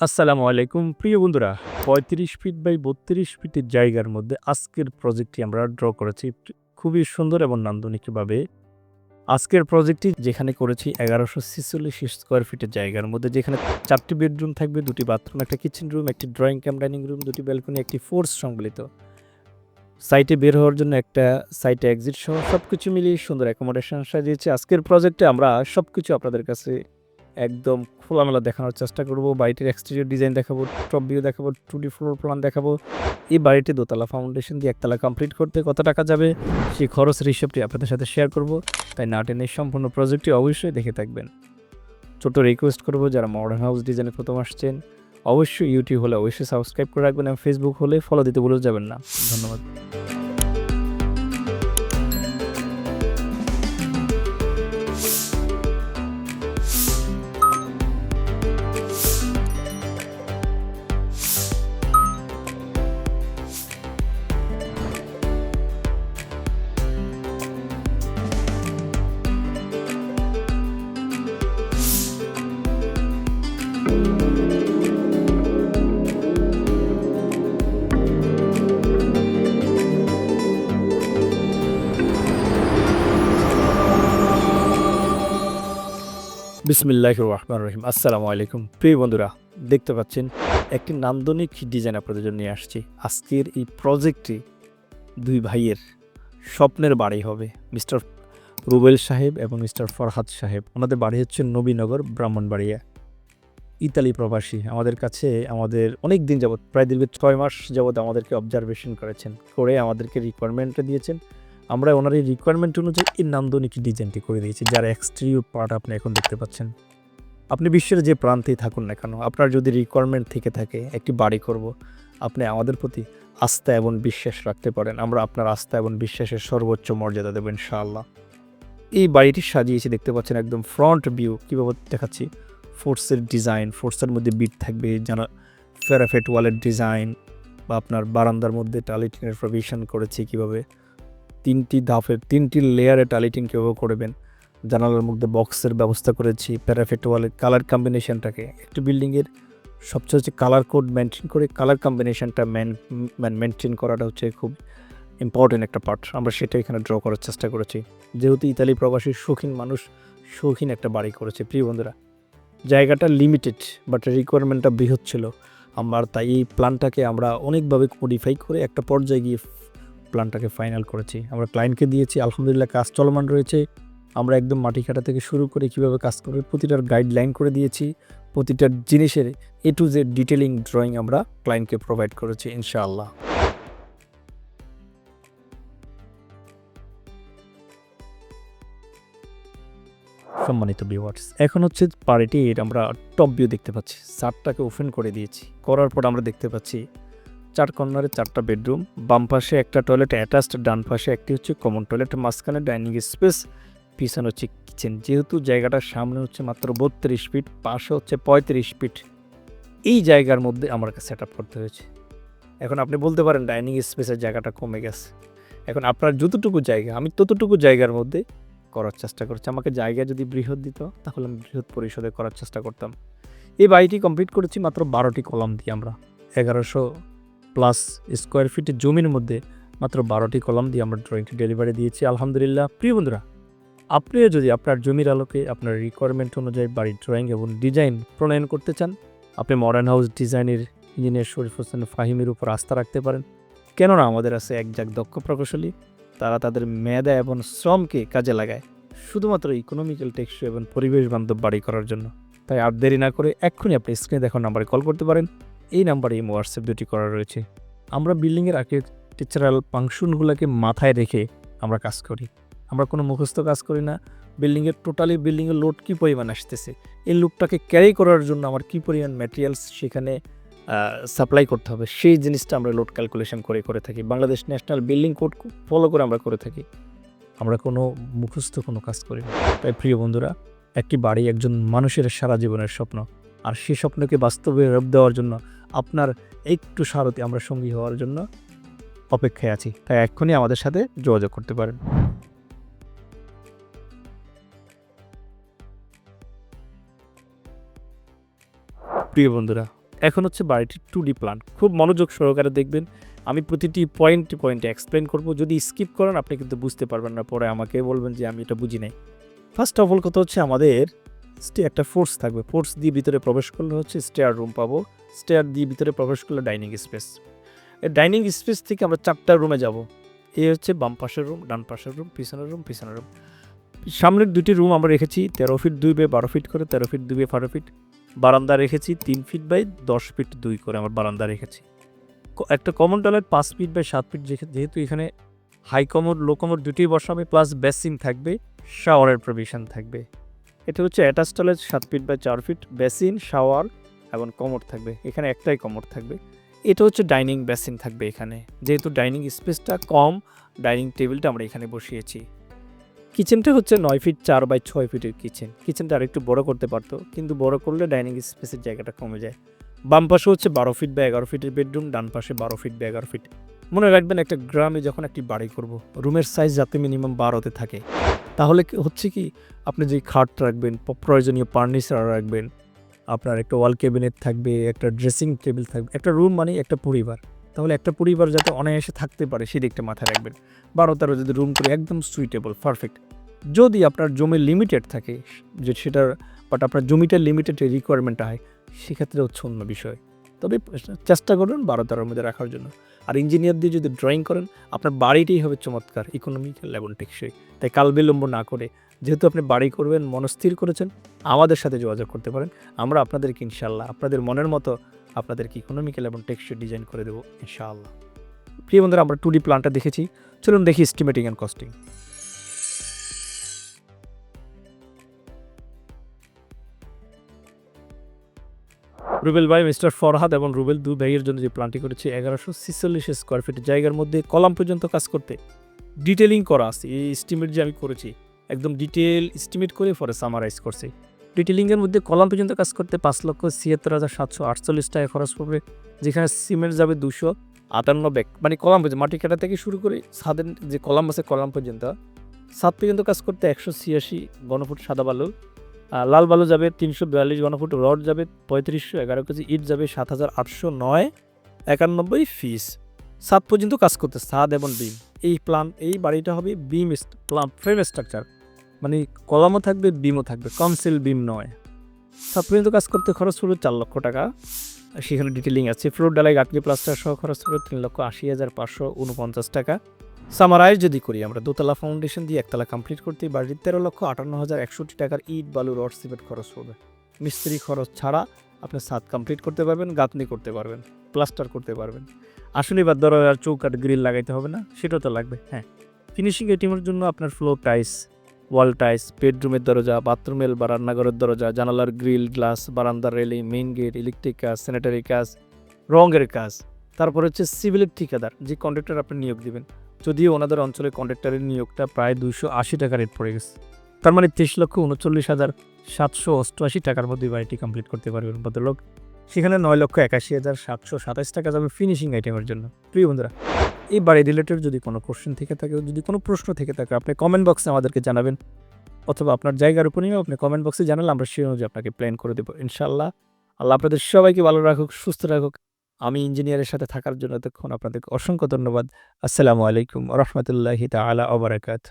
আসসালামু আলাইকুম। প্রিয় বন্ধুরা, পঁয়ত্রিশ ফিট বাই বত্রিশ ফিটের জায়গার মধ্যে আজকের প্রজেক্টটি আমরা ড্র করেছি খুবই সুন্দর এবং নান্দনিকভাবে। আজকের প্রজেক্টটি যেখানে করেছি এগারোশো ছিচল্লিশ স্কোয়ার ফিটের জায়গার মধ্যে, যেখানে চারটি বেডরুম থাকবে, দুটি বাথরুম একটা কিচেন রুম একটি ড্রয়িং ক্যাম ডাইনিং রুম দুটি ব্যালকনি একটি ফোর্স সম্বলিত। সাইটে বের হওয়ার জন্য একটা সাইটে এক্সিট সহ সব কিছু মিলিয়ে সুন্দর অ্যাকোমোডেশন সাজিয়েছে। আজকের প্রজেক্টে আমরা সব কিছু আপনাদের কাছে একদম খোলামেলা দেখানোর চেষ্টা করব। বাড়িটির এক্সটেরিয়র ডিজাইন দেখাবো টপ ভিউ দেখাবো টু ডি ফ্লোর প্ল্যান দেখাবো। এই বাড়িটি দোতলা ফাউন্ডেশন দিয়ে একতলা কমপ্লিট করতে কত টাকা যাবে সেই খরচের হিসাবটি আপনাদের সাথে শেয়ার করব। তাই না টেনে সম্পূর্ণ প্রজেক্টটি অবশ্যই দেখে থাকবেন। ছোট রিকোয়েস্ট করব যারা মডার্ন হাউস ডিজাইনে প্রথম আসছেন, অবশ্যই ইউটিউব হলে অবশ্যই সাবস্ক্রাইব করে রাখবেন এবং ফেসবুক হলে ফলো দিতে ভুলে যাবেন না। ধন্যবাদ। বিসমিল্লাহ রহমান রহিম। আসসালামু আলাইকুম। প্রিয় বন্ধুরা, দেখতে পাচ্ছেন, একটি নান্দনিক ডিজাইন আপনাদের জন্য নিয়ে আসছি। আজকের এই প্রজেক্টটি দুই ভাইয়ের স্বপ্নের বাড়ি হবে। মিস্টার রুবেল সাহেব এবং মিস্টার ফরহাদ সাহেব। ওনাদের বাড়ি হচ্ছে নবীনগর, ব্রাহ্মণবাড়িয়া, ইতালি প্রবাসী। আমাদের কাছে আমাদের অনেক দিন যাবৎ, প্রায় দীর্ঘ ছয় মাস যাবৎ আমাদেরকে অবজারভেশন করেছেন, করে আমাদেরকে রিকোয়ারমেন্টটা দিয়েছেন। আমরা ওনার এই রিকোয়ারমেন্ট অনুযায়ী এই নান্দনিক ডিজাইনটি করে দিয়েছি, যার এক্সট্রিও পার্ট আপনি এখন দেখতে পাচ্ছেন। আপনি বিশ্বের যে প্রান্তেই থাকুন না কেন, আপনার যদি রিকোয়ারমেন্ট থেকে থাকে, একটি বাড়ি করব, আপনি আমাদের প্রতি আস্থা এবং বিশ্বাস রাখতে পারেন। আমরা আপনার আস্থা এবং বিশ্বাসের সর্বোচ্চ মর্যাদা দেবো ইনশাআল্লাহ। এই বাড়িটি সাজিয়েছি, দেখতে পাচ্ছেন একদম ফ্রন্ট ভিউ কীভাবে দেখাচ্ছি? ফোর্সের ডিজাইন ফোর্সের মধ্যে বিট থাকবে, যেন ফেরাফেট ওয়ালের ডিজাইন বা আপনার বারান্দার মধ্যে টালিটিনের প্রভিশন করেছি কীভাবে। তিনটি ধাপের, তিনটি লেয়ারে টালিটিন কীভাবে করবেন। জানালার মধ্যে বক্সের ব্যবস্থা করেছি প্যারাফেট ওয়ালের কালার কম্বিনেশনটাকে একটি বিল্ডিংয়ের সবচেয়ে হচ্ছে কালার কোড মেনটেন করে কালার কম্বিনেশনটা মেন মেনটেন করাটা হচ্ছে খুব ইম্পর্টেন্ট একটা পার্ট আমরা সেটা এখানে ড্র করার চেষ্টা করেছি। যেহেতু ইতালি প্রবাসী শৌখিন মানুষ, শৌখিন একটা বাড়ি করেছে। প্রিয় বন্ধুরা, জায়গাটা লিমিটেড বাট রিকোয়ারমেন্টটা বৃহৎ ছিল। আমার তাই এই প্ল্যানটাকে আমরা অনেকভাবে মডিফাই করে একটা পর্যায়ে গিয়ে প্ল্যানটাকে ফাইনাল করেছি। আমরা ক্লায়েন্টকে দিয়েছি, আলহামদুলিল্লাহ কাজ চলমান রয়েছে। আমরা একদম মাটি কাটা থেকে শুরু করে কীভাবে কাজ করবে প্রতিটার গাইডলাইন করে দিয়েছি। প্রতিটা জিনিসের A to Z detailing drawing আমরা ক্লায়েন্টকে প্রোভাইড করেছি, ইনশাআল্লাহ। সম্মানিত ভিউয়ার্স এখন হচ্ছে পার্টির আমরা টপ ভিউ দেখতে পাচ্ছি। সারটাকে ওপেন করে দিয়েছি। করার পর আমরা দেখতে পাচ্ছি চার কর্নারে চারটা বেডরুম, বাম পাশে একটা টয়লেট, অ্যাটাচড ডান পাশে একটি হচ্ছে কমন টয়লেট, মাঝখানে ডাইনিং স্পেস, পিছনে হচ্ছে কিচেন। যেহেতু জায়গাটার সামনে হচ্ছে মাত্র বত্রিশ ফিট, পাশে হচ্ছে পঁয়ত্রিশ ফিট। এই জায়গার মধ্যে আমার কাছে সেট করতে হয়েছে। এখন আপনি বলতে পারেন ডাইনিং স্পেসের জায়গাটা কমে গেছে। এখন আপনার যতটুকু জায়গা, আমি ততটুকু জায়গার মধ্যে করার চেষ্টা করছি। আমাকে জায়গা যদি বৃহৎ দিত, তাহলে আমি বৃহৎ পরিষদে করার চেষ্টা করতাম। এই বাড়িটি কমপ্লিট করেছি মাত্র বারোটি কলম দিয়ে আমরা। এগারোশো প্লাস স্কোয়ার ফিটের জমির মধ্যে মাত্র বারোটি কলাম দিয়ে আমরা ড্রয়িংটি ডেলিভারি দিয়েছি, আলহামদুলিল্লাহ। প্রিয় বন্ধুরা, আপনিও যদি আপনার জমির আলোকে আপনার রিকোয়ারমেন্ট অনুযায়ী বাড়ির ড্রয়িং এবং ডিজাইন প্রণয়ন করতে চান, আপনি মডার্ন হাউস ডিজাইনের ইঞ্জিনিয়ার শরীফ হোসেন ফাহিমের উপর আস্থা রাখতে পারেন। কেননা আমাদের আছে একজাক দক্ষ প্রকৌশলী, তারা তাদের মেধা এবং শ্রমকে কাজে লাগায়, শুধুমাত্র ইকোনমিক্যাল টেক্সট এবং পরিবেশ বান্ধব বাড়ি করার জন্য। তাই আর দেরি না করে এক্ষুনি আপনি স্ক্রিনে দেখার নাম্বারে কল করতে পারেন। এই নাম্বারে এই হোয়াটসঅ্যাপ দুটি করা রয়েছে। আমরা বিল্ডিংয়ের আর্কিটেকচারাল ফাংশনগুলোকে মাথায় রেখে আমরা কাজ করি। আমরা কোনো মুখস্থ কাজ করি না। বিল্ডিংয়ের টোটালি বিল্ডিংয়ের লোড কী পরিমাণ আসতেছে? এই লোডটাকে ক্যারি করার জন্য আমার কী পরিমাণ ম্যাটেরিয়ালস সেখানে সাপ্লাই করতে হবে? সেই জিনিসটা আমরা লোড ক্যালকুলেশন করে করে থাকি। Bangladesh national building code follow করে আমরা করে থাকি। আমরা কোনো মুখস্থ কোনো কাজ করি না। তাই প্রিয় বন্ধুরা, একটি বাড়ি একজন মানুষের সারা জীবনের স্বপ্ন। আর সেই স্বপ্নকে বাস্তবে রূপ দেওয়ার জন্য আপনার একটু সারথি আমরা সঙ্গী হওয়ার জন্য অপেক্ষায় আছি। তাই এক্ষুনি আমাদের সাথে যোগাযোগ করতে পারেন। প্রিয় বন্ধুরা, এখন হচ্ছে বাড়িটির টু ডি প্ল্যান খুব মনোযোগ সহকারে দেখবেন। আমি প্রতিটি পয়েন্টে পয়েন্টে এক্সপ্লেন করব। যদি স্কিপ করেন, আপনি কিন্তু বুঝতে পারবেন না। পরে আমাকে বলবেন যে আমি এটা বুঝি নাই। ফার্স্ট অফ অল কথা হচ্ছে আমাদের স্টে একটা ফোর্স থাকবে। ফোর্স দিয়ে ভিতরে প্রবেশ করলে হচ্ছে স্টেয়ার রুম পাবো। স্টেয়ার দিয়ে ভিতরে প্রবেশ করলে ডাইনিং স্পেস এই ডাইনিং স্পেস থেকে আমরা চারটা রুমে যাব। এই হচ্ছে বাম পাশের রুম ডান পাশের রুম পিছনের রুম পিছনের রুম সামনের দুটি রুম আমরা রেখেছি। তেরো ফিট দুই বাই বারো ফিট করে, তেরো ফিট দুই বাই বারো ফিট বারান্দা রেখেছি তিন ফিট বাই দশ ফিট দুই করে আমার বারান্দা রেখেছি। একটা কমন টয়লেট পাঁচ ফিট বাই সাত ফিট যেহেতু এখানে হাই কমোড লো কমর দুটি বসাবে প্লাস বেসিন থাকবে শাওয়ারের প্রভিশন থাকবে। এটা হচ্ছে অ্যাটাচ টয়লেট সাত ফিট বাই চার ফিট বেসিন শাওয়ার এবং কমোড থাকবে। এখানে একটাই কমোড থাকবে। এটা হচ্ছে ডাইনিং বেসিন থাকবে এখানে। যেহেতু ডাইনিং স্পেসটা কম ডাইনিং টেবিলটা আমরা এখানে বসিয়েছি। কিচেনটা হচ্ছে নয় ফিট চার বাই ছয় ফিটের কিচেন কিচেনটা আরেকটু বড় করতে পারতো, কিন্তু বড় করলে ডাইনিং স্পেসের জায়গাটা কমে যায়। বাম পাশে হচ্ছে বারো ফিট বা এগারো ফিটের বেডরুম ডান পাশে বারো ফিট বা এগারো ফিট মনে রাখবেন, একটা গ্রামে যখন একটি বাড়ি করব, রুমের সাইজ যাতে মিনিমাম বারোতে থাকে, তাহলে হচ্ছে কি, আপনি যে খাট রাখবেন প্রয়োজনীয় ফার্নিচার রাখবেন, আপনার একটা ওয়াল ক্যাবিনেট থাকবে, একটা ড্রেসিং টেবিল থাকবে, একটা রুম মানে একটা পরিবার, তাহলে একটা পরিবার যাতে অনায়াসে থাকতে পারে সেদিকটা মাথায় রাখবেন। বারো তেরো যদি রুম করে একদম সুইটেবল পারফেক্ট যদি আপনার জমি লিমিটেড থাকে, যে সেটার বাট আপনার জমিটার লিমিটেড রিকোয়ারমেন্ট হয়, সেক্ষেত্রে হচ্ছে অন্য বিষয়। তবে চেষ্টা করবেন বারো তেরোর মধ্যে রাখার জন্য। আর ইঞ্জিনিয়ার দিয়ে যদি ড্রয়িং করেন, আপনার বাড়িটাই হবে চমৎকার ইকোনমিক্যাল এবং টেকসই। তাই কাল বিলম্ব না করে যেহেতু আপনি বাড়ি করবেন, মনস্থির করেছেন, আমাদের সাথে যোগাযোগ করতে পারেন। আমরা আপনাদেরকে ইনশাল্লাহ আপনাদের মনের মতো আপনাদেরকে ইকোনমিক্যাল এবং টেকসই ডিজাইন করে দেবো, ইনশাআল্লাহ। প্রিয় বন্ধুরা, আমরা টু ডি প্ল্যানটা দেখেছি। চলুন দেখি এস্টিমেটিং অ্যান্ড কস্টিং রুবেল ভাই, মিস্টার ফরহাদ এবং রুবেল দু ভাইয়ের জন্য যে প্ল্যানটি করেছি, এগারোশো ছিচল্লিশ স্কোয়ার ফিট জায়গার মধ্যে কলাম পর্যন্ত কাজ করতে। ডিটেলিং করা আছে, এই এস্টিমেট যে আমি করেছি, একদম ডিটেল এস্টিমেট করে পরে সামারাইজ করছি। ডিটেলিংয়ের মধ্যে কলাম পর্যন্ত কাজ করতে পাঁচ লক্ষ ছিয়াত্তর হাজার সাতশো আটচল্লিশ টাকা খরচ পড়বে, যেখানে সিমেন্ট যাবে দুশো আটান্ন ব্যাগ। মানে কলাম পর্যন্ত, মাটি কাটা থেকে শুরু করে ছাদের যে কলাম আছে, কলাম পর্যন্ত সাত পর্যন্ত কাজ করতে একশো ছিয়াশি ঘনফুট সাদা বালু লাল বালু যাবে তিনশো বিয়াল্লিশ ঘনফুট, রড যাবে পঁয়ত্রিশশো এগারো কেজি, ইট যাবে সাত হাজার আটশো নয়, একানব্বই ফিস। সাত পর্যন্ত কাজ করতে, সাদ এবং বিম। এই প্ল্যান এই বাড়িটা হবে বিম প্লাম ফ্রেম স্ট্রাকচার। মানে কলামও থাকবে, বিমও থাকবে, কনসিল বিম নয়। সাত পর্যন্ত কাজ করতে খরচ পড়বে চার লক্ষ টাকা। সেখানে ডিটেলিং আছে, ফ্লোর ডালাই গাঁটনি প্লাস্টার সহ খরচ পড়বে তিন লক্ষ আশি হাজার পাঁচশো উনপঞ্চাশ টাকা। সামারাইজ যদি করি, আমরা দোতলা ফাউন্ডেশন দিয়ে একতলা কমপ্লিট করতে বাড়ির তেরো লক্ষ আটান্ন হাজার একষট্টি টাকার ইট বালু রড, সিমেন্ট খরচ পড়বে মিস্ত্রি খরচ ছাড়া আপনি ছাদ কমপ্লিট করতে পারবেন, গাঁথনি করতে পারবেন, প্লাস্টার করতে পারবেন। আসলে এবার দরজার চৌকাট গ্রিল লাগাইতে হবে না সেটাও তো লাগবে হ্যাঁ। ফিনিশিং আইটেমের জন্য আপনার ফ্লোর টাইস ওয়াল টাইস বেডরুমের দরজা বাথরুমের বা রান্নাঘরের দরজা, জানালার গ্রিল গ্লাস বারান্দার রেলিং মেইন গেট ইলেকট্রিক কাজ স্যানিটারি কাজ রঙের কাজ। তারপর হচ্ছে সিভিলের ঠিকাদার, যে কন্ট্রাক্টর আপনি নিয়োগ দিবেন। যদিও ওনাদের অঞ্চলে কন্ট্রাক্টরের নিয়োগটা প্রায় দুশো আশি টাকা রেট পড়ে গেছে। তার মানে তেইশ লক্ষ উনচল্লিশ হাজার সাতশো অষ্টআশি টাকার মধ্যে বাড়িটি কমপ্লিট করতে পারবেন ভদ্রলোক সেখানে নয় লক্ষ একাশি হাজার সাতশো সাতাশ টাকা যাবে ফিনিশিং আইটেমের জন্য। প্রিয় বন্ধুরা, এই বাড়ি রিলেটেড যদি কোনো কোশ্চেন থেকে থাকে যদি কোনো প্রশ্ন থেকে থাকে, আপনি কমেন্ট বক্সে আমাদেরকে জানাবেন। অথবা আপনার জায়গার উপর নিয়েও আপনি কমেন্ট বক্সে জানালে আমরা সেই অনুযায়ী আপনাকে প্ল্যান করে দেবো। ইনশাল্লাহ আল্লাহ আপনাদের সবাইকে ভালো রাখুক, সুস্থ রাখুক। আমি ইঞ্জিনিয়ারের সাথে থাকার জন্য এতক্ষণ আপনাদেরকে অসংখ্য ধন্যবাদ। আসসালামু আলাইকুম রহমতুল্লাহি তালা অবরাকাত